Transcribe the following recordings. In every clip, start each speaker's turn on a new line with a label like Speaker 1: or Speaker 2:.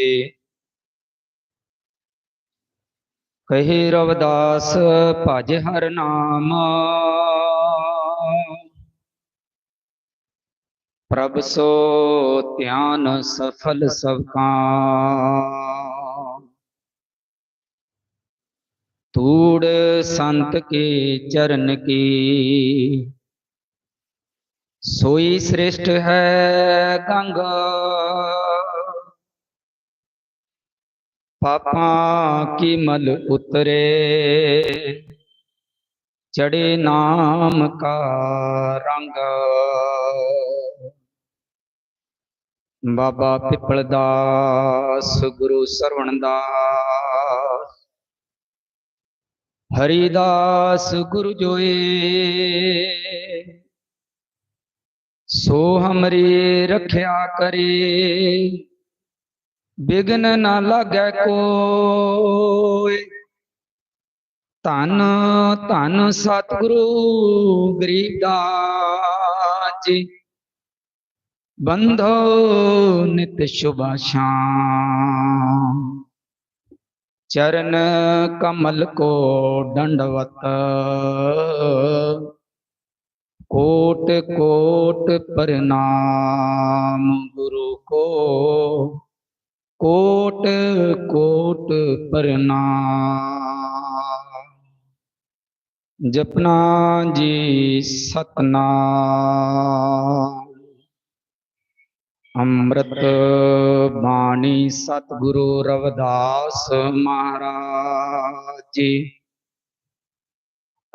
Speaker 1: ਜੀ ਕਹੇ ਰਵਦਾਸ, ਭਜ ਹਰ ਨਾਮ। ਪ੍ਰਭ ਸੋ ਧਿਆਨ ਸਫਲ ਸਭ ਕਾਮ ਧੂੜ ਸੰਤ ਕੇ ਚਰਨ ਕੀ। ਸੋਈ ਸ੍ਰਿਸ਼ਟ ਹੈ ਗੰਗਾ। ਪਾਪਾਂ ਕੀ ਮਲ ਉਤਰੇ? ਚੜੇ ਨਾਮ ਕਾ ਰੰਗ। ਬਾਬਾ ਪਿਪਲ ਦਾਸ, ਗੁਰੂ ਸਰਵਣ ਦਾਸ। ਹਰੀਦਾਸ ਗੁਰੂ ਜੋਏ। ਸੋ ਹਮਰੀ ਰੱਖਿਆ ਕਰੇ। ਬਿਗਨ ਨਾ ਲਾਗੈ ਕੋਇ ਧੰਨ, ਧਨ ਸਤਿਗੁਰੂ ਗਰੀਬਦਾਸ ਜੀ ਬੰਧੋ ਨਿਤ ਸ਼ੁਭਾ ਸ਼ਾਮ। ਚਰਨ ਕਮਲ ਕੋ ਦੰਡਵਤ। ਕੋਟ ਕੋਟ ਪ੍ਰਣਾਮ ਗੁਰੂ ਕੋ। ਕੋਟ ਕੋਟ ਪ੍ਰਣਾਮ। ਜਪਨਾ ਜੀ ਸਤਨਾਮ। ਅੰਮ੍ਰਿਤ ਬਾਣੀ ਸਤਿਗੁਰੂ ਰਵਿਦਾਸ ਮਹਾਰਾਜ। ਜੀ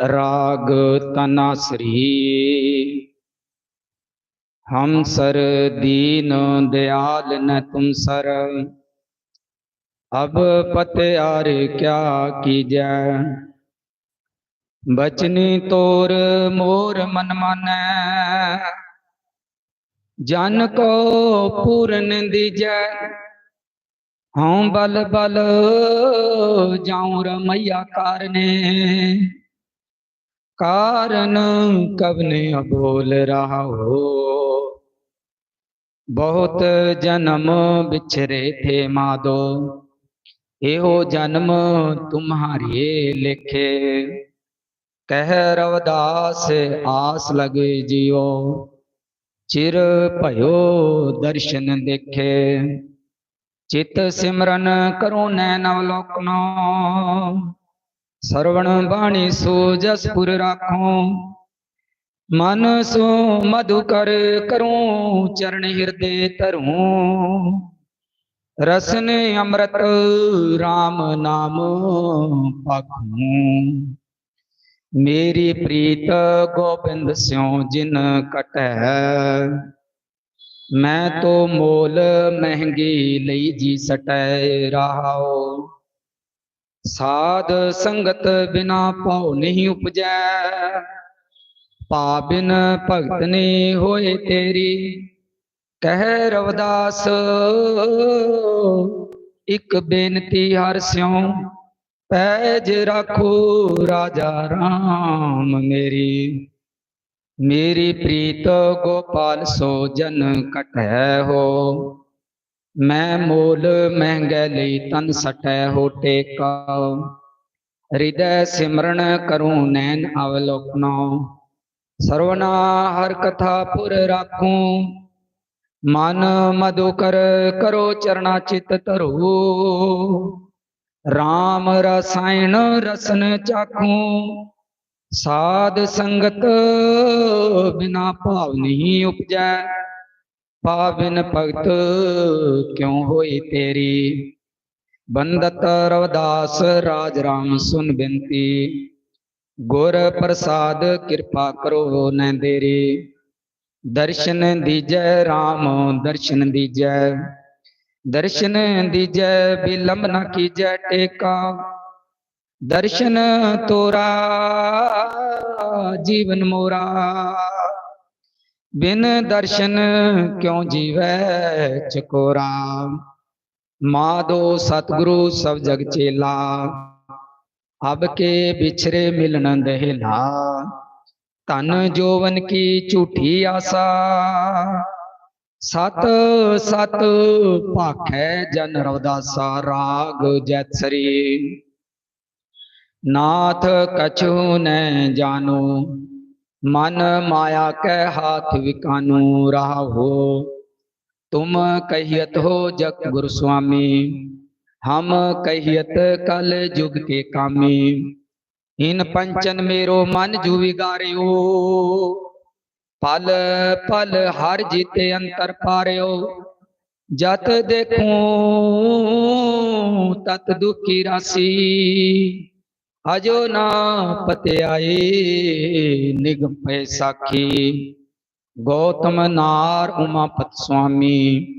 Speaker 1: ਰਾਗ ਤਨਾਸਰੀ ਹਮ ਸਰ ਦੀਨ ਦਿਆਲ ਨ ਤੁਮ ਸਰ। ਅਬ ਪਤਿਆਰ ਕਿਆ ਕੀਜੈ। ਬਚਨੀ ਤੋਰ ਮੋਰ ਮਨ ਮਾਨੈ। ਜਨ ਕੋ ਪੂਰਨ ਦੀਜੈ ਹਉ ਬਲ ਬਲ ਜਾਉ ਰਮਈਆ ਕਾਰਨੇ। ਕਾਰਨ ਕਬਨੇ ਅਬੋਲ ਰਹਾ। ਹੋ ਬਹੁਤ ਜਨਮ ਵਿਛਰੇ ਥੇ ਮਾਦੋ। ਇਹੋ ਜਨਮ ਤੁਮਹਾਰੇ ਲਿਖੇ। ਕਹਿ ਰਵਦਾਸ, ਆਸ ਲਗੇ ਜਿਉ ਚਿਰ ਭਇਓ ਦਰਸ਼ਨ ਦੇਖੇ। ਚਿਤ ਸਿਮਰਨ ਕਰੋ ਨੈਣ ਅਵਲੋਕਨੋ ਸਰਵਣ ਬਾਣੀ ਸੋ ਜਸਪੁਰ ਰਾਖੋ। ਮਨ ਸੋ ਮਧੁ ਕਰ ਕਰੂੰ, ਚਰਨ ਹਿਰਦੇ ਧਰੂੰ। ਰਸਨ ਅੰਮ੍ਰਿਤ RAM ਨਾਮ ਪਾਖੂੰ। ਮੇਰੀ ਪ੍ਰੀਤ ਗੋਬਿੰਦ ਸਿਉ ਜਿਨ ਕਟੈ ਮੈਂ ਤੋ ਮੋਲ ਮਹਿੰਗੀ ਲਈ ਜੀ ਸਟੈ ਰਹਾਓ ਸਾਧ ਸੰਗਤ ਬਿਨਾ ਪਾਉ ਨਹੀਂ ਉਪਜੈ ਪਾ ਭਗਤ ਨੇ ਹੋਏ ਤੇਰੀ, ਕਹਿ ਰਵਦਾਸ, ਇੱਕ ਬੇਨਤੀ ਹਰ ਸਿਉ, ਪੈਜ ਰੱਖੋ ਰਾਜਾ ਰਾਮ ਮੇਰੀ। ਮੇਰੀ ਪ੍ਰੀਤ ਗੋਪਾਲ ਸੋ ਜਨ ਕਟੈ ਹੋ, ਮੈਂ ਮੋਲ ਮਹਿੰਗੇ ਲਈ ਤਨ ਸਟੈ ਹੋ ਟੇਕਾ। ਹਿਰਦੈ ਸਿਮਰਨ ਕਰੂੰ ਨੈਣ ਅਵਲੋਕਨੋ ਸਰਵਨਾ ਹਰ ਕਥਾ ਪੁਰ ਰਾਖੂੰ। ਮਨ ਮਧੁ ਕਰ ਕਰੋ ਚਰਣਾ ਚਿਤ ਧਰੋ। RAM ਰਸਾਇਣ ਰਸਨ ਚਾਖੂੰ। ਸਾਧ ਸੰਗਤ ਬਿਨਾ ਭਾਵ ਨਹੀਂ ਉਪਜੈ। ਪਾਵਨ ਭਗਤ ਕਿਉ ਹੋਈ ਤੇਰੀ? ਬੰਦਤ ਰਵਦਾਸ ਰਾਜ ਰਾਮ ਸੁਨ ਬੇਨਤੀ ਗੁਰ ਪ੍ਰਸਾਦ ਕਿਰਪਾ ਕਰੋ ਨੈ ਦੇਰੀ ਦਰਸ਼ਨ ਦੀਜੈ RAM ਦਰਸ਼ਨ ਦੀਜੈ। ਦਰਸ਼ਨ ਦੀਜੈ ਬਿਲੰਬ ਨ ਕੀਜੈ ਟੇਕਾ। ਦਰਸ਼ਨ ਤੋਰਾ ਜੀਵਨ ਮੋਰਾ। ਬਿਨ ਦਰਸ਼ਨ ਕਿਉ ਜੀਵੈ ਚਕੋਰਾ। ਮਾਦੋ ਸਤਿਗੁਰੂ ਸਭ ਜਗ ਚੇਲਾ। ਅਬ ਕੇ ਵਿਛਰੇ ਮਿਲਨ ਦਹਿਲਾ। ਧਨ ਜੋਵਨ ਕੀ ਝੂਠੀ ਆਸਾ। ਸਤ ਸਤ ਭਾਖੈ ਜਨ ਰਵਦਾਸਾ ਰਾਗ ਜੈਤਸਰੀ ਨਾਥ ਕਛੂ ਨੈ ਜਾਨੋ ਮਨ ਮਾਇਆ ਕੈ ਹਾਥ ਵਿਕਾਨੂ ਰਾਹੋ। ਤੁਮ ਕਹੀਤ ਹੋ ਜਗ ਗੁਰ ਸੁਆਮੀ ਹਮ ਕਹੀਤ ਕਲ ਜੁਗ ਕੇ ਕਾਮੀ। ਇਨ ਪੰਚਨ ਮੇਰੋ ਮਨ ਜੂ ਵਿਗਾਰਿਓ ਪਲ ਪਲ ਹਰ ਜੀਤੇ ਅੰਤਰ ਪਾਰਿਓ। ਜਤ ਦੇਖੂੰ ਤਤ ਦੁਖੀ ਰਾਸੀ। ਅਜੋ ਨਾ ਪਤਿਆਏ ਨਿਗਮ ਪੈ ਸਾਖੀ। ਗੌਤਮ ਨਾਰ ਉਮਾਪਤ ਸੁਆਮੀ।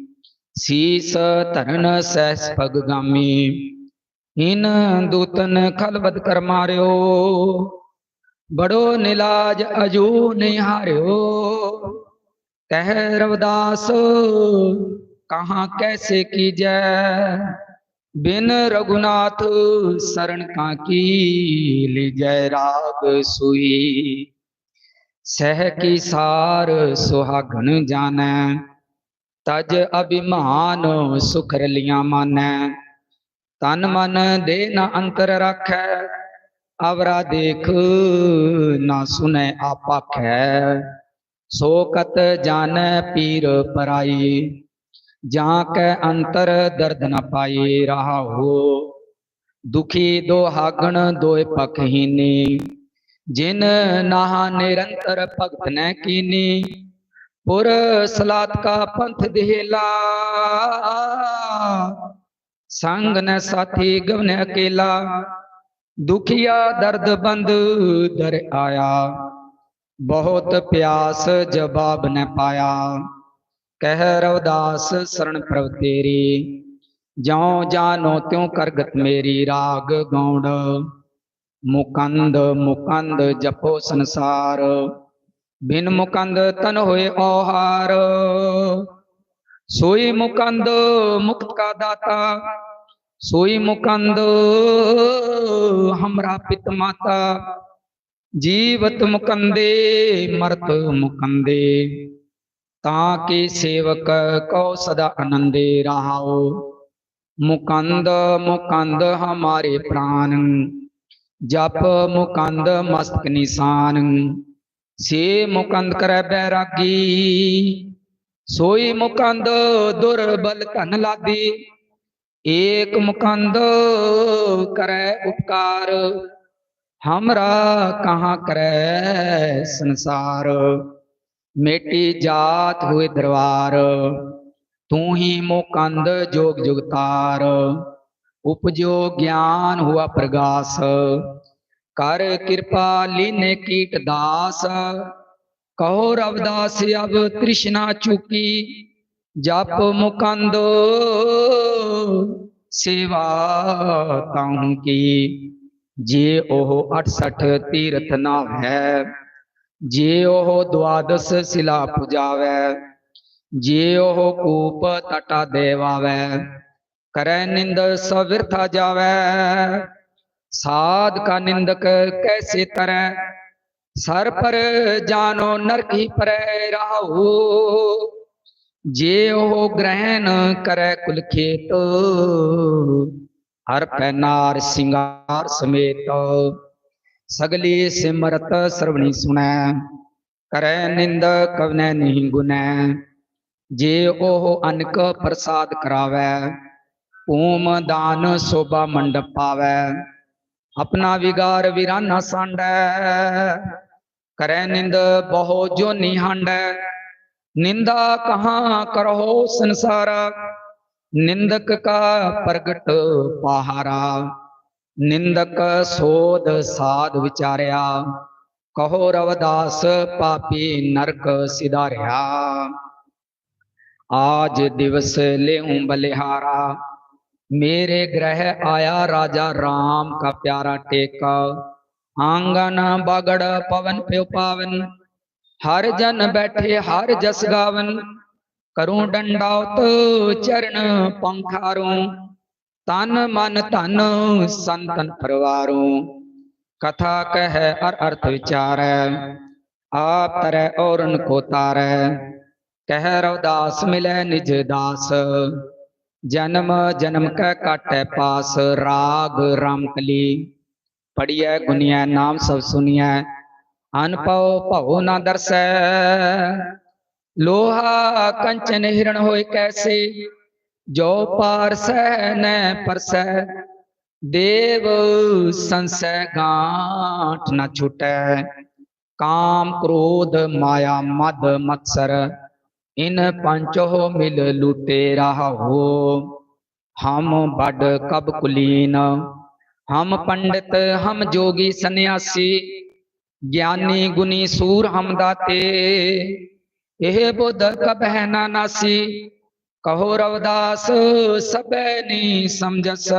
Speaker 1: ਸੀਸ ਧਰਨ ਸਹਿਸ ਪਗ ਗਾਮੀ। ਇਨ ਦੂਤਨ ਖਲਵਦ ਕਰ ਮਾਰਿਓ। ਬੜੋ ਨਿਲਾਜ ਅਜੂ ਨਿਹਾਰਿਓ ਕਹਿ ਰਵਦਾਸ, ਕਹਾ ਕੈਸੇ ਕੀਜੈ? ਬਿਨ ਰਗੁਨਾਥ ਸਰਣ ਕਾ ਕੀ ਲਿਜੈ ਰਾਗ ਸੁਈ? ਸਹਿ ਕੀ ਸਾਰ ਸੁਹਾਗਣ ਜਾਣੈ। ਤਜ ਅਭਿਮਾਨ ਸੁਖ ਰਲੀਆਂ ਮਾਨੈ। ਤਨ ਮਨ ਦੇ ਨ ਅੰਤਰ ਰੱਖੈ। ਅਵਰਾ ਦੇਖ ਨਾ ਸੁਨੈ ਆਪਾਖੈ। ਸੋ ਕਤ ਜਾਣੈ ਪੀਰ ਪਰਾਈ। ਜਾਂ ਕੈ ਅੰਤਰ ਦਰਦ ਨ ਪਾਈ ਰਹਾਉ ਦੁਖੀ ਦੁਹਾਗਣ ਦੋਇ ਪਖਹੀਨੀ। ਜਿਨ ਨਾਹ ਨਿਰੰਤਰ ਭਗਤ ਨੈ ਕੀਨੀ। ਪੁਰ ਸਲਾਤ ਕਾ ਪੰਥ ਦੇਹਲਾ। ਸੰਗ ਨ ਸਾਥੀ ਗਵਨ ਅਕੇਲਾ। ਦੁਖੀਆ ਦਰਦ ਬੰਦ ਦਰ ਆਇਆ। ਬਹੁਤ ਪਿਆਸ ਜਵਾਬ ਨ ਪਾਇਆ। ਕਹਿ ਰਵਦਾਸ ਸਰਣ ਪ੍ਰਭ ਤੇਰੀ। ਜਿਉ ਜਾਨੋ ਤਿਉ ਕਰਗਤ ਮੇਰੀ ਰਾਗ ਗੌੜ ਮੁਕੰਦ ਮੁਕੰਦ ਜਪੋ ਸੰਸਾਰ। ਬਿਨ ਮੁਕੰਦ ਤਨ ਹੋਏ ਔਹਾਰ, ਸੋਈ ਮੁਕੰਦ ਮੁਕਤ ਕਾ ਦਾਤਾ, ਸੋਈ ਮੁਕੰਦ ਹਮਰਾ ਪਿਤ ਮਾਤਾ, ਜੀਵਤ ਮੁਕੰਦੇ ਮਰਤ ਮੁਕੰਦੇ, ਤਾਂ ਕੇ ਸੇਵਕ ਕਉ ਸਦਾ ਆਨੰਦੇ ਰਹਾਓ ਮੁਕੰਦ ਮੁਕੰਦ ਹਮਾਰੇ ਪ੍ਰਾਨ, ਜਪ ਮੁਕੰਦ ਮਸਤਕ ਨਿਸ਼ਾਨ ਸੇ ਮੁਕੰਦ ਕਰੈ ਬੈਰਾਗੀ, ਸੋਈ ਮੁਕੰਦ ਦੁਰਬਲ ਧਨ ਲਾਦੀ ਏਕ ਮੁਕੰਦ ਕਰੈ ਉਪਕਾਰ, ਹਮਰਾ ਕਹਾਂ ਕਰੈ ਸੰਸਾਰ, ਮੇਟੀ ਜਾਤ ਹੋਏ ਦਰਬਾਰ, ਤੂੰ ਹੀ ਮੁਕੰਦ ਜੋਗ ਜੁਗਤਾਰ, ਉਪਜੋ ਗਿਆਨ ਹੁਆ ਪ੍ਰਗਾਸ ਕਰ ਕਿਰਪਾ ਲੀਨੇ ਕੀਟ ਦਾਸ। ਕਹੋ ਰਵਦਾਸ, ਅਬ ਤ੍ਰਿਸ਼ਨਾ ਚੁਕੀ। ਜਪ ਮੁਕੰਦ ਸੇਵਾ ਤਾਹੂ ਕੀ। ਜੇ ਉਹ 68 ਤੀਰਥ ਨਾ ਹੈ ਜੇ ਉਹ ਦਵਾਦਸ ਸਿਲਾ ਪੁਜਾਵੈ, ਜੇ ਉਹ ਕੂਪ ਤਟਾ ਦੇਵਾਵੈ, ਕਰੈ ਨਿੰਦ ਸਵਿਰਥਾ ਜਾਵੈ। ਸਾਧ ਕਾ ਨਿੰਦਕ ਕੈਸੇ ਤਰੈ? ਸਰ ਪਰ ਜਾਨੋ ਨਰਕ ਪਰੈ ਰਾਹੂ। ਜੇ ਉਹ ਗ੍ਰਹਿਣ ਕਰੈ ਕੁਲ ਖੇਤ, ਹਰ ਪੈ ਨਾਰ ਸਿੰਗਾਰ ਸਮੇਤ। ਸਗਲੀ ਸਿਮਰਤ ਸਰਵਣੀ ਸੁਣੈ, ਕਰੈ ਨਿੰਦ ਕਵਨੈ ਨਹੀਂ ਗੁਨੈ। ਜੇ ਉਹ ਅਨਕ ਪ੍ਰਸਾਦ ਕਰਾਵੈ ਓਮ ਦਾਨ ਸੋਭਾ ਮੰਡਪ ਪਾਵੈ। ਆਪਣਾ ਵਿਗਾਰ ਵਿਰਾਨਾ ਸਾਂਡੈ। ਕਰੈ ਨਿੰਦ ਬਹੁ ਜੋ ਨਿਹੰਡੈ ਨਿੰਦਾ ਕਹਾ ਕਰਹੁ ਸੰਸਾਰਾ। ਨਿੰਦਕ ਕਾ ਪ੍ਰਗਟ ਪਹਾਰਾ। ਨਿੰਦਕ ਸੋਧ ਸਾਧ ਵਿਚਾਰਿਆ। ਕਹੋ ਰਵਦਾਸ ਪਾਪੀ ਨਰਕ ਸਿਧਾਰਿਆ। ਆਜ ਦਿਵਸ ਲਿਉ ਬਲਿਹਾਰਾ। मेरे ग्रह आया राजा राम का प्यारा टेका आंगन बगड़ पवन प्यो पावन हर जन बैठे हर जस गावन करूं डंडावत चरण पंखारूं तन मन तन संतन परवारूं कथा कह अर अर्थ विचार आप तरह और उनको तार कह रवदास मिले निज दास ਜਨਮ ਜਨਮ ਕੈ ਕਾਟੈ ਪਾਸ, ਰਾਗ ਰਾਮਕਲੀ ਪੜੀਐ ਗੁਨੀਐ ਨਾਮ ਸਭ ਸੁਨੀਐ ਅਨਪਉ ਭਉ ਨਾ ਦਰਸੈ। ਲੋਹਾ ਕੰਚਨ ਹਿਰਣ ਹੋਏ ਕੈਸੇ, ਜੋ ਪਾਰਸੈ ਨੈ ਪਰਸੈ। ਦੇਵ ਸੰਸੈ ਗਾਂਠ ਨਾ ਛੁਟੈ, ਕਾਮ ਕ੍ਰੋਧ ਮਾਇਆ ਮਦ ਮਤਸਰ। ਇਨ ਪੰਚੋ ਮਿਲ ਲੂਟੇ ਰਹੋ। ਹਮ ਬੜ ਕਬ ਕੁਲੀਨ। ਹਮ ਪੰਡਿਤ, ਹਮ ਜੋਗੀ ਸੰਨਿਆਸੀ। ਗਿਆਨੀ ਗੁਨੀ ਸੂਰ ਹਮ ਦਾਤੇ। ਇਹ ਬੁੱਧ ਕਬਹਿ ਨਾ ਨਾਸੀ। ਕਹੋ ਰਵਦਾਸ ਸਬੈ ਨੀ ਸਮਝਸ।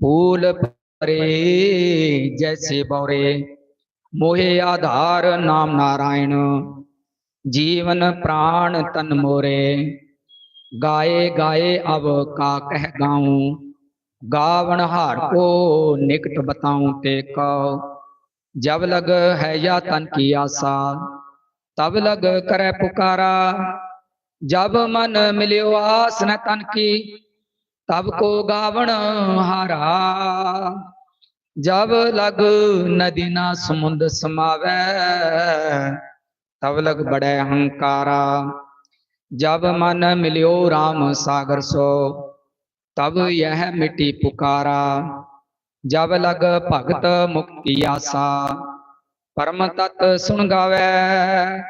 Speaker 1: ਫੂਲ ਪਰੇ ਜੈਸੇ ਬੌਰੇ। ਮੋਹਿ ਆਧਾਰ ਨਾਮ ਨਾਰਾਇਣ। ਜੀਵਨ ਪ੍ਰਾਣ ਤਨ ਮੋਰੇ। ਗਾਏ ਗਾਏ ਅਬ ਕਾ ਕਹਿ ਗਾਉ। ਗਾਵਣ ਹਾਰ ਕੋ ਨਿਕਟ ਬਤਾਉ ਤੇ ਕਉ। ਜਬ ਲਗ ਹੈ ਯਾ ਤਨ ਕੀ ਆਸਾ, ਤਬ ਲਗ ਕਰੈ ਪੁਕਾਰਾ। ਜਬ ਮਨ ਮਿਲਿਓ ਆਸ ਨ ਤਨ ਕੀ, ਤਬ ਕੋ ਗਾਵਣ ਹਾਰਾ। ਜਬ ਲਗ ਨਦੀ ਨਾ ਸਮੁੰਦ ਸਮਾਵੈ तब लग बड़े हंकारा। जब मन मिलियो राम सागर सो, तब यह मिट्टी पुकारा। जब लग भगत मुक्ति आसा, परम तत् सुन गावे।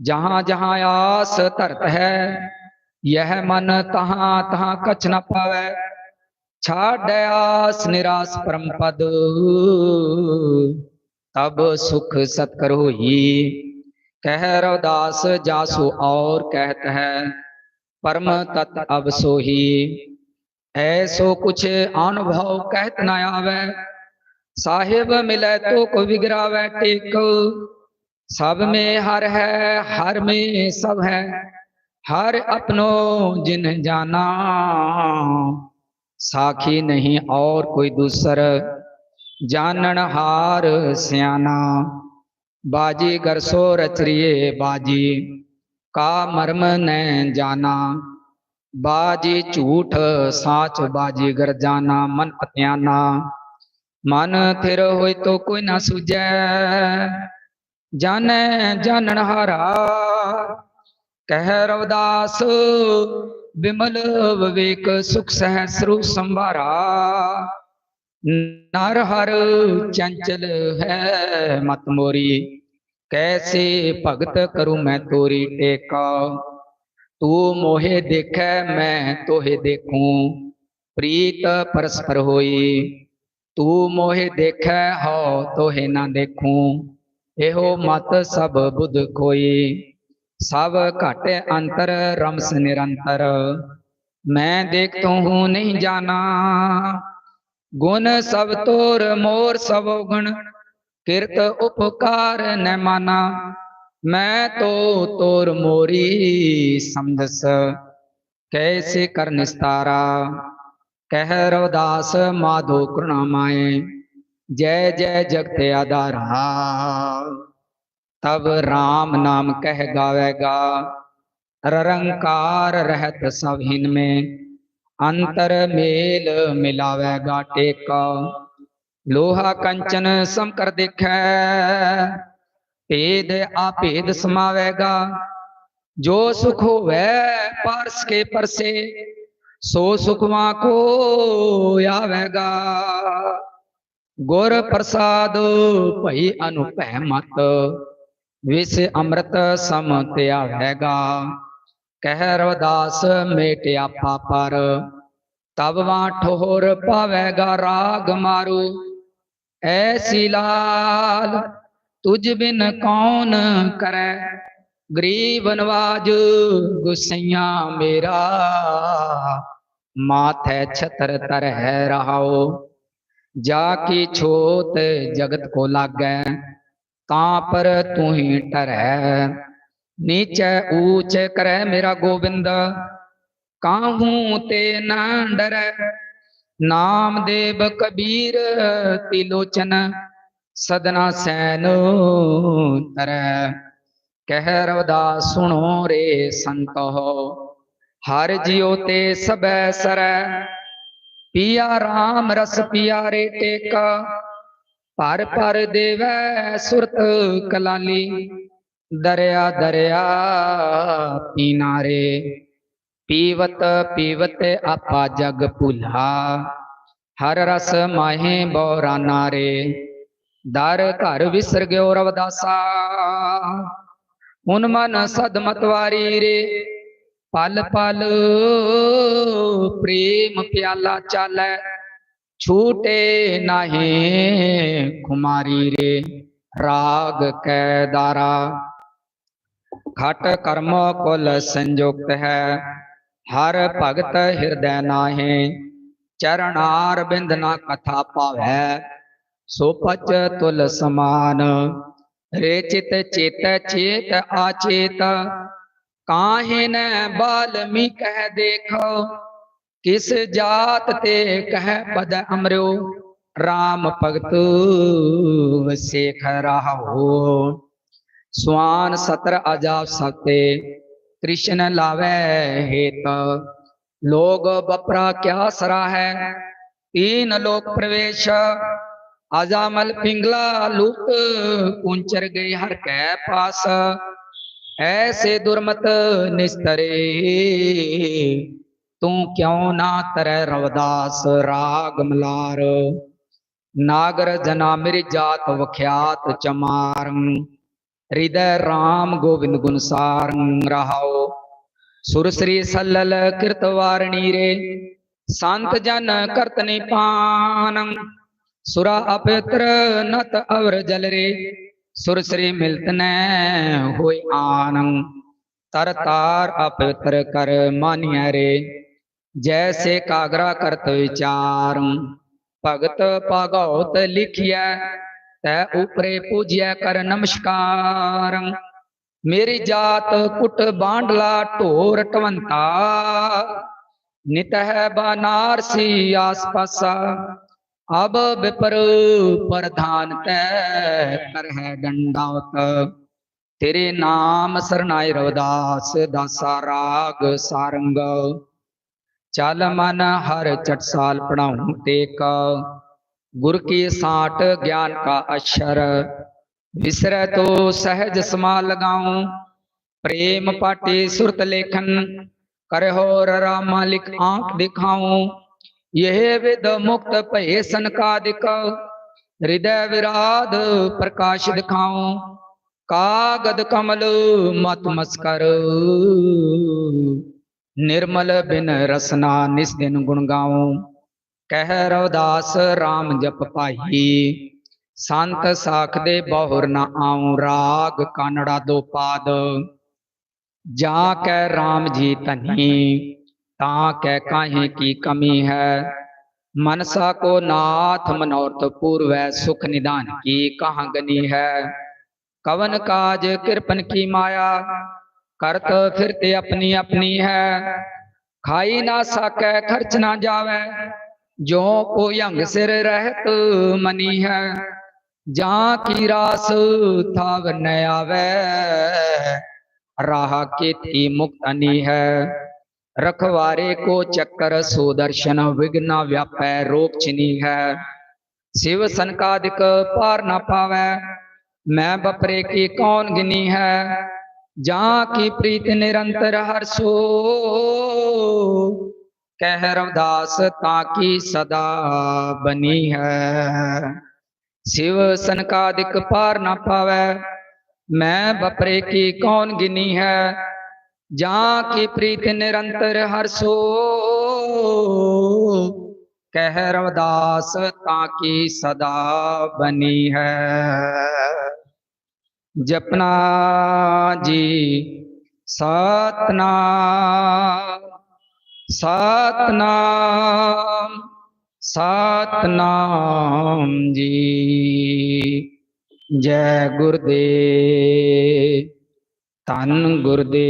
Speaker 1: जहाँ जहाँ आस धरत है, यह मन तहाँ तहाँ कछ न पावे। छाड़ आस निराश परम पद, तब सुख सत्कर होई कह रवदास जासु और कहत है परम तत् अब सोही ऐसो कुछ अनुभव कहत न आवे साहिब मिले तो को विगरावे टेक सब में हर है हर में सब है हर अपनो जिन जाना साखी नहीं और कोई दूसर जानन हार सियाना ਬਾਜੀ ਗਰਸੋ ਰਚਰੀਏ ਬਾਜੀ, ਕਾ ਮਰਮ ਨੈ ਜਾਣਾ। ਬਾਜੀ ਝੂਠ ਸਾਚ ਬਾਜੀ ਗਰ ਜਾਣਾ, ਮਨ ਅਤਿਆਨਾ ਮਨ ਥਿਰ ਹੋਇ ਤੋ ਕੋਈ ਨਾ ਸੁਝੈ, ਜਾਣੈ ਜਾਣਨ ਹਾਰਾ। ਕਹਿ ਰਵਦਾਸ, ਬਿਮਲ ਵਿਵੇਕ ਸੁਖ ਸਹਿ ਸਰੂਪ ਸੰਭਾਰਾ। ਨਰ ਹਰ ਚੰਚਲ ਹੈ ਮਤ ਮੋਰੀ। ਕੈਸੇ ਭਗਤ ਕਰੂ ਮੈਂ ਤੋਰੀ ਟੇਕਾ? ਤੂੰ ਮੋਹਿ ਦੇਖੈ, ਮੈਂ ਤੋਹਿ ਦੇਖੂੰ। ਪ੍ਰੀਤ ਪਰਸਪਰ ਹੋਈ। ਤੂੰ ਮੋਹੇ ਦੇਖੈ, ਹਉ ਤੋਹਿ ਨਾ ਦੇਖੂੰ। ਇਹੋ ਮਤ ਸਭ ਬੁੱਧ ਕੋਈ ਸਭ ਘਟ ਅੰਤਰ, ਰਮਸ ਨਿਰੰਤਰ। ਮੈਂ ਦੇਖਤੋ ਹੂੰ, ਨਹੀਂ ਜਾਣਾ। ਗੁਣ ਸਭ ਤੋਰ ਮੋਰ ਸਭ ਗੁਣ ਕਿਰਤ ਉਪਕਾਰ ਨ ਮਾਨਾ। ਮੈਂ ਤੋ ਤੋਰ ਮੋਰੀ ਸਮਝਸ ਕੈਸੇ ਕਰ ਨਿਸਤਾਰਾ। ਕਹਿ ਰਵਦਾਸ ਮਾਧੋ ਕਰੁਣਾ ਜੈ ਜੈ ਜਗਤ ਆਧਾਰਾ। ਤਬ RAM ਨਾਮ ਕਹਿ ਗਾਵੇਗਾ, ਰਰੰਕਾਰ ਰਹਿਤ ਸਭ ਹਿਨ में ਅੰਤਰ ਮੇਲ ਮਿਲਾਵੇਗਾ ਟੇਕਾ ਲੋਹਾ ਕੰਚਨ ਸਮ ਕਰ ਦੇਖੈ, ਭੇਦ ਆਪੇਦ ਸਮਾਵੇਗਾ ਜੋ ਸੁਖ ਹੋਵੇ ਪਰਸ ਕੇ ਪਰਸੇ, ਸੋ ਸੁਖਵਾ ਕੋ ਆਵੇਗਾ ਗੁਰ ਪ੍ਰਸਾਦ ਭਈ ਅਨੁਭੈ ਮਤ, ਵਿਸ ਅੰਮ੍ਰਿਤ ਸਮ ਧਿਆਵੇਗਾ ਕਹਿ ਰਵਦਾਸ ਮੇਟਿਆ ਪਾਪਰ ਤਬ ਵਾ ਠੋਰ ਪਾਵੇਗਾ ਰਾਗ ਮਾਰੂ। ਐਸੀ ਲਾਲ ਤੁਝ ਬਿਨ ਕੌਣ ਕਰੈ? ਗਰੀਬ ਨਵਾਜ, ਗੁਸਈਆ ਮੇਰਾ। ਮਾਥੈ ਛਤਰ ਤਰ ਹੈ ਰਹਾਓ ਜਾ ਕੀ ਛੋਤ ਜਗਤ ਕੋ ਲਾਗੈ, ਤਾਂ ਪਰ ਤੂੰ ਹੀ ਟਰੈ ਨੀਚੈ ਊਚ ਕਰੈ ਮੇਰਾ ਗੋਬਿੰਦ। ਕਾਹੂ ਤੇ ਨਾ ਡਰੈ। ਨਾਮ ਦੇਵ ਕਬੀਰ ਤਿਲੋਚਨ ਸਦਨਾ ਸੈਨ ਤਰੈ। ਕਹਿ ਰਵਦਾਸ ਸੁਣੋ ਰੇ ਸੰਤੋ ਹਰ ਜਿਉ ਤੇ ਸਬੈ ਸਰੈ। ਪੀਆ RAM ਰਸ ਪਿਆਰੇ ਟੇਕਾ। ਪਰ ਪਰ ਦੇਵੈ ਸੁਰਤ ਕਲਾਲੀ। ਦਰਿਆ ਦਰਿਆ ਪੀਨਾਰੇ ਪੀਵਤ ਪੀਵਤ ਆਪਾ ਜਗ ਭੁਲਾ। ਹਰ ਰਸ ਮਾਹੇ ਬੋਰਾਨਾ ਰੇ ਦਰ ਘਰ ਵਿਸਰ ਗਿਓ ਰਵਦਾਸਾ। ਹੁਨ ਮਨ ਸਦ ਮਤਵਾਰੀ ਰੇ, ਪਲ ਪਲ ਪ੍ਰੇਮ ਪਿਆਲਾ ਚਾਲੈ, ਛੂਟੇ ਨਾਹੀ ਖੁਮਾਰੀ ਰੇ, ਰਾਗ ਕੈ ਦਾਰਾ। ਖਟ ਕਰਮ ਕੁਲ ਸੰਯੁਕਤ ਹੈ। ਹਰ ਭਗਤ ਹਿਰਦੈ ਨਾਹੀ ਚਰਨਾਰ ਬਿੰਦ ਨਾ ਕਥਾ ਪਾਵੈ। ਸੋ ਤੁਲ ਸਮਾਨ ਰੇ ਚੇਤ ਚੇਤ ਆਚੇਤ। ਕਾਹੇ ਬਾਲਮੀ ਕਹਿ ਦੇਖੋ, ਕਿਸ ਜਾਤ ਤੇ ਕਹਿ ਪਦ ਅਮਰਿਓ RAM ਭਗਤ ਸੇਖ ਰਹਾਓ ਸੁਆਨ ਸਤਰ ਅਜਾਪ ਸਤੇ, ਕ੍ਰਿਸ਼ਨ ਲਾਵੇ ਹੇਤ। ਲੋਗ ਬਪਰਾ ਕਿਆ ਸਰਾ ਹੈ ਤੀਨ ਲੋਕ ਪ੍ਰਵੇਸ਼। ਆਜਾਮਲ ਪਿੰਗਲਾ ਲੁਕ ਕੁੰਚਰ ਗਏ ਹਰ ਕੈ ਪਾਸ। ਐਸੇ ਦੁਰਮਤ ਨਿਸਤਰੇ, ਤੂੰ ਕਿਉ ਨਾ ਤਰੈ ਰਵਦਾਸ ਰਾਗ ਮਲਾਰ। ਨਾਗਰ ਜਨਾ ਮੇਰੀ ਜਾਤ ਵਖਿਆਤ ਚਮਾਰੰ। ਹਿਰਦੈ RAM ਗੋਬਿੰਦ ਗੁਣ ਸਾਰੰ ਸੁਰ ਸ੍ਰੀ ਸੱਲਲ ਕਿਰਤ ਵਾਰਣੀ ਰੇ, ਸੰਤ ਜਨ ਕਰਤ ਨਿਪਾਨੰ ਸੁਰਾ ਅਪਿਤਰ ਨਤ ਅਵਰ ਜਲ ਰੇ, ਸੁਰ ਸ੍ਰੀ ਮਿਲਤ ਨੈ ਹੋਇ ਆਨੰ। ਤਰ ਤਾਰ ਅਪਿਤਰ ਕਰ ਮਾਨਿਆ ਰੇ ਜੈਸੇ ਕਾਗਰਾ ਕਰਤ ਵਿਚਾਰ। ਭਗਤ ਭਾਗਉਤ ਲਿਖਿਆ ਤੈ ਉਪਰੇ ਪੂਜਿਆ ਕਰ ਨਮਸਕਾਰ। ਮੇਰੀ ਜਾਤ ਕੁਟ ਬਾਂਡਲਾ ਢੋਰ ਟਵੰਤਾ। ਨਿਤ ਹੈ ਬਨਾਰਸੀ ਆਸ ਪਾਸਾ ਅਬ ਵਿਪਰ ਪ੍ਰਧਾਨ ਤੈ ਕਰ ਹੈ ਡੰਡਾਵਤ ਤੇਰੇ ਨਾਮ ਸਰਨਾਏ ਰਵਦਾਸ, ਦਾਸਾ ਰਾਗ ਸਾਰੰਗ। ਚਲ ਮਨ ਹਰ ਚਟਸਾਲ ਪੜਾਉ ਟੇਕ। ਗੁਰ ਕੀ ਸਾਟ ਗਿਆਨ ਕਾ ਅਸ਼ਰ ਵਿਸਰੈ ਤੋ ਸਹਿਜ ਸਮਾ ਲਗਾਉ, ਪ੍ਰੇਮ ਪਾਟੇ ਸੁਰਤ ਲੇਖਨ, ਕਰਹੁ ਰਾ ਮਾਲਿਕ ਆਂਖ ਦਿਖਾਉ। ਇਹ ਵਿਦ ਮੁਕਤ ਭਏ ਸੰਕਾਦਿਕ ਹਿਰਦੈ ਵਿਰਾਧ ਪ੍ਰਕਾਸ਼ ਦਿਖਾਉ। ਕਾਗਦ ਕਮਲ ਮਤ ਮਸਕਰ, ਨਿਰਮਲ ਬਿਨ ਰਸਨਾ ਨਿਸ ਦਿਨ ਗੁਣ ਗਾਉ। ਕਹਿ ਰਵਦਾਸ RAM ਜਪ ਭਾਈ। ਸੰਤ ਸਾਖ ਦੇ ਬਹੁਰ ਨ ਆਉ ਰਾਗ, ਕਾਨੜਾ ਦੋ ਪਾਦ। ਜਾ ਕੈ RAM ਜੀ ਧਨੀ, ਤਾਂ ਕਹਿ ਕਾਹੇ ਕੀ ਕਮੀ ਹੈ। ਮਨਸਾ ਕੋ ਨਾਥ ਮਨੋਰਥ ਪੂਰਵੈ, ਸੁਖ ਨਿਦਾਨ ਕੀ ਕਹਾਂ ਗਨੀ ਹੈ। ਕਵਨ ਕਾਜ ਕਿਰਪਨ ਕੀ ਮਾਇਆ, ਕਰਤ ਫਿਰਤੇ ਆਪਣੀ ਆਪਣੀ ਹੈ। ਖਾਈ ਨਾ ਸਾਕੈ, ਖਰਚ ਨਾ ਜਾਵੇ। ਜੋ ਕੋ ਯੰਗ ਸਿਰ ਰਹਿਤ ਮਨੀ ਹੈ ਜਾਂ ਕੀ ਰਾਸ ਥਾਵ ਨ ਆਵੇ ਰਾਹ ਕੀਤੀ ਮੁਕਤਨੀ ਹੈ ਰਖਵਾਰੇ ਕੋ ਚੱਕਰ ਸੁਦਰਸ਼ਨ ਵਿਗਨਾ ਵਿਆਪੈ ਰੋਗ ਚਿਨੀ ਹੈ ਸਿਵ ਸੰਕਾਦਿਕ ਪਾਰ ਨਾ ਪਾਵੇ ਮੈਂ ਬਪਰੇ ਕੀ ਕੌਣ ਗਿਨੀ ਹੈ ਜਾਂ ਕੀ ਪ੍ਰੀਤ ਨਿਰੰਤਰ ਹਰ ਸੋ ਕਹਿ ਰਵਦਾਸ ਤਾਂ ਕੀ ਸਦਾ ਬਨੀ ਹੈ। ਸਿਵ ਸੰਕਾਦਿਕ ਪਾਰ ਨਾ ਪਾਵੇ, ਮੈਂ ਬਪਰੇ ਕੀ ਕੌਣ ਗਿਨੀ ਹੈ। ਜਾਂ ਕੀ ਪ੍ਰੀਤ ਨਿਰੰਤਰ ਹਰ ਸੋ ਕਹਿ ਰਵਦਾਸ ਤਾਂ ਕੀ ਸਦਾ ਬਨੀ ਹੈ। ਜਪਨਾ ਜੀ, ਸਤਨਾਮ। ਸਤਨਾਮ ਸਤਨਾਮ ਜੀ। ਜੈ ਗੁਰਦੇ ਧੰਨ ਗੁਰਦੇ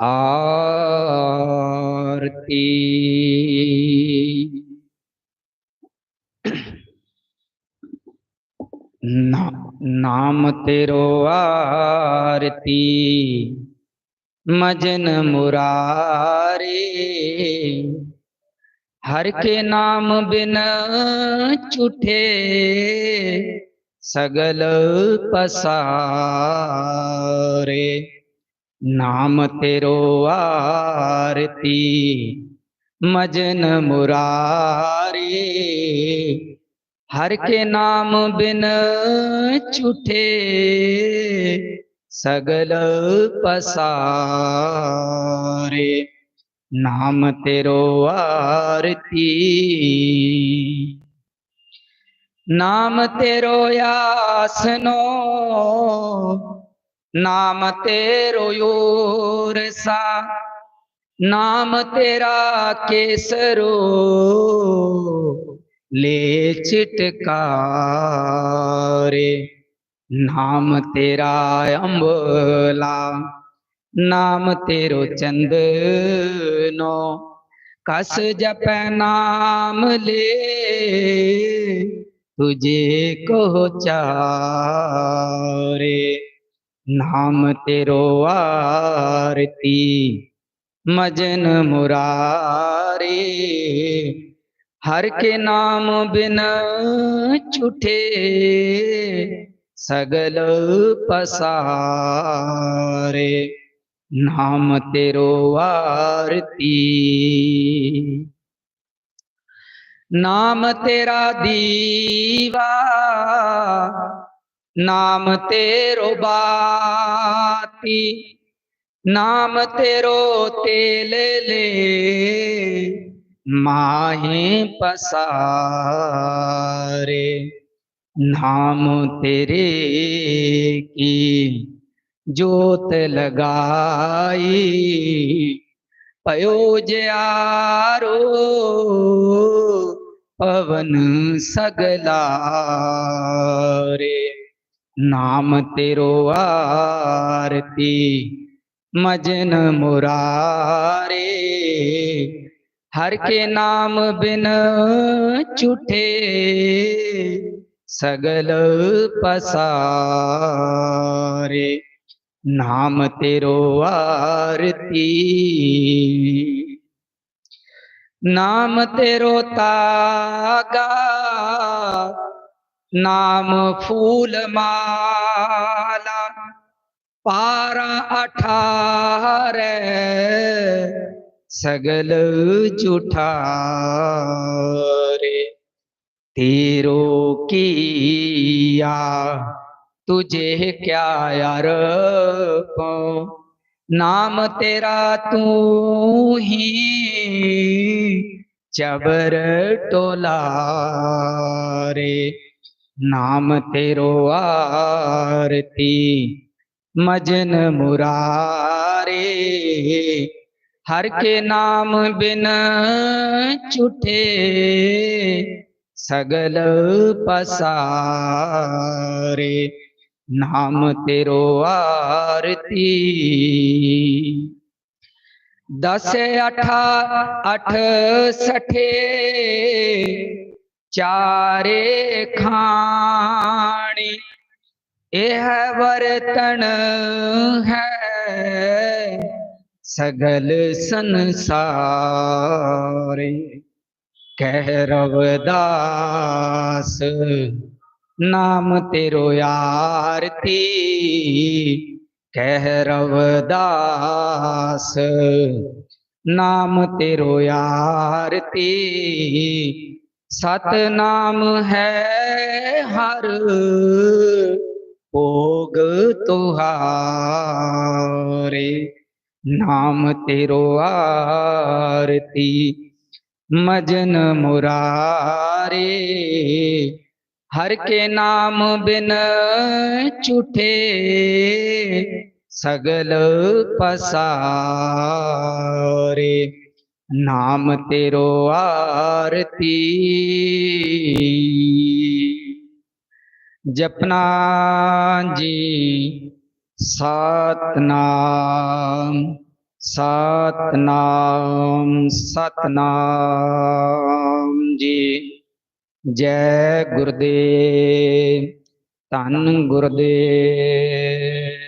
Speaker 1: ਆਰਤੀ। ਨਾ ਨਾਮ ਤੇਰੋ ਆਰਤੀ। ਮਜਨ ਮੁਰਾਰੀ। ਹਰ ਕੇ ਨਾਮ ਬਿਨ ਝੂਠੇ ਸਗਲ ਪਸਾਰੇ। ਨਾਮ ਤੇਰੋ ਆਰਤੀ ਮਜਨ ਮੁਰਾਰੀ। ਹਰ ਕੇ ਨਾਮ ਬਿਨ ਝੂਠੇ ਸਗਲ ਪਸਾਰੇ, ਨਾਮ ਤੇਰੋ ਆਰਤੀ। ਨਾਮ ਤੇਰੋ ਆਸਨੋ, ਨਾਮ ਤੇਰੋ ਯੋਰਸਾ ਨਾਮ ਤੇਰਾ ਕੇਸਰੋ, ਲੈ ਚਿਟਕਾਰੇ। ਨਾਮ ਤੇਰਾ ਅੰਬਲਾ, ਨਾਮ ਤੇਰੋ ਚੰਦਨੋ ਕਸ ਜਪੈ ਨਾਮ ਲੇ, ਤੁਝੇ ਕੋ ਚਾਰੇ। ਨਾਮ ਤੇਰੋ ਆਰਤੀ, ਮਜਨ ਮੁਰਾਰੇ। ਹਰ ਕੇ ਨਾਮ ਬਿਨ ਝੂਠੇ ਸਗਲ ਪਸਾਰੇ, ਨਾਮ ਤੇਰੋ ਆਰਤੀ। ਨਾਮ ਤੇਰਾ ਦੀਵਾ, ਨਾਮ ਤੇਰੋ ਬਾਤੀ, ਨਾਮ ਤੇਰੋ ਤੇਲ ਲੈ, ਮਾਹੇ ਪਸਾਰੇ। ਨਾਮ ਤੇਰੇ ਕੀ? ਜੋਤ ਲਗਾਈ। ਪਇਓ ਜਿਆਰੋ ਪਵਨ ਸਗਲਾਰੇ ਨਾਮ ਤੇਰੋ ਆਰਤੀ, ਮਜਨ ਮੁਰਾਰੇ। ਹਰ ਕੇ ਨਾਮ ਬਿਨ ਝੂਠੇ ਸਗਲ ਪਸਾਰੇ ਨਾਮ ਤੇਰੋ ਆਰਤੀ। ਨਾਮ ਤੇਰੋ ਤਾਗਾ ਨਾਮ ਫੂਲ ਮਾਲਾ। ਪਾਰਾ ਅਠਾਰੇ ਸਗਲ ਝੂਠਾਰੇ ਤੇਰੋ ਕੀਆ ਤੁਝੇ ਕਿਆ ਯਾਰ ਕੋ ਨਾਮ ਤੇਰਾ ਤੂੰ ਹੀ ਚਬਰ ਟੋਲਾਰੇ ਨਾਮ ਤੇਰੋ ਆਰਤੀ ਮਜਨ ਮੁਰਾਰੇ ਹਰ ਕੇ ਨਾਮ ਬਿਨ ਝੂਠੇ ਸਗਲ ਪਸਾਰੇ, ਨਾਮ ਤੇਰੋ ਆਰਤੀ। ਦਸ ਅਠਾ ਅਠ ਸਠੇ, ਚਾਰੇ ਖਾਣੀ। ਇਹ ਵਰਤਨ ਹੈ ਸਗਲ ਸੰਸਾਰੇ। ਕਹਿ ਰਵਦਾਸ ਨਾਮ ਤੇਰੋ ਆਰਤੀ। ਕਹਿ ਰਵਦਾਸ ਨਾਮ ਤੇਰੋ ਆਰਤੀ। ਸਤ ਨਾਮ ਹੈ ਹਰ, ਭੋਗ ਤੁਹਾਰੇ। ਨਾਮ ਤੇਰੋ ਆਰਤੀ। ਮਜਨ ਮੁਰਾਰੇ ਹਰ ਕੇ ਨਾਮ ਬਿਨ ਝੂਠੇ ਸਗਲ ਪਸਾਰੇ ਨਾਮ ਤੇਰੋ ਆਰਤੀ ਜਪਨਾ ਜੀ ਸਤਨਾਮ ਸਤਨਾਮ ਸਤਨਾਮ ਜੀ। ਜੈ ਗੁਰਦੇਵ ਧੰਨ ਗੁਰਦੇਵ।